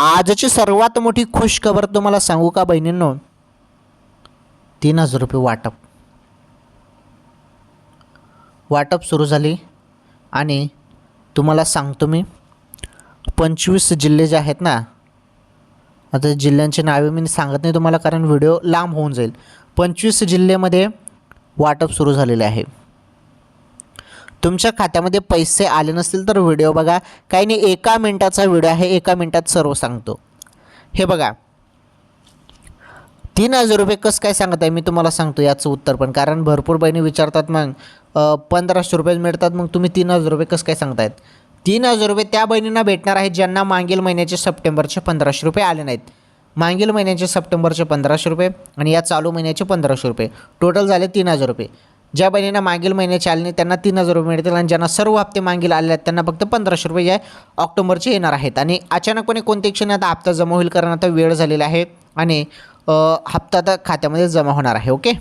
आजची सर्वात मोठी खुश खबर तुम्हाला सांगू का बहिणींनो? तीन हजार रुपये वाटप. वाटप सुरू झाली आणि तुम्हाला सांगतो मी पंचवीस जिल्हे जे आहेत ना आता जिल्ह्यांची नावे मी सांगत नाही तुम्हाला कारण व्हिडिओ लांब होऊन जाईल. पंचवीस जिल्ह्यामध्ये वाटप सुरू झालेले आहे. तुमच्या खात्यामध्ये पैसे आले नसतील तर व्हिडिओ बघा. काही नाही एका मिनटाचा व्हिडिओ आहे एका मिनटात सर्व सांगतो. हे बघा. तीन हजार रुपये कसं काय सांगत आहे मी तुम्हाला सांगतो याचं उत्तर पण. कारण भरपूर बहिणी विचारतात मग पंधराशे रुपये मिळतात मग तुम्ही तीन हजार रुपये कसं काय सांगतायत? तीन हजार रुपये त्या बहिणींना भेटणार आहेत ज्यांना मागील महिन्याचे सप्टेंबरचे पंधराशे रुपये आले नाहीत. मागील महिन्याचे सप्टेंबरचे पंधराशे रुपये आणि या चालू महिन्याचे पंधराशे रुपये. टोटल झाले तीन हजार रुपये. ज्या बहिणींना मागील महिन्याचे आली नाही त्यांना तीन हजार रुपये मिळतील आणि ज्यांना सर्व हप्ते मागील आले आहेत त्यांना फक्त पंधराशे रुपये या ऑक्टोबरचे येणार आहेत. आणि अचानकपणे कोणत्या क्षणी आता हप्ता जमा होईल कारण आता वेळ झालेला आहे आणि हप्ता आता खात्यामध्ये जमा होणार आहे ओके?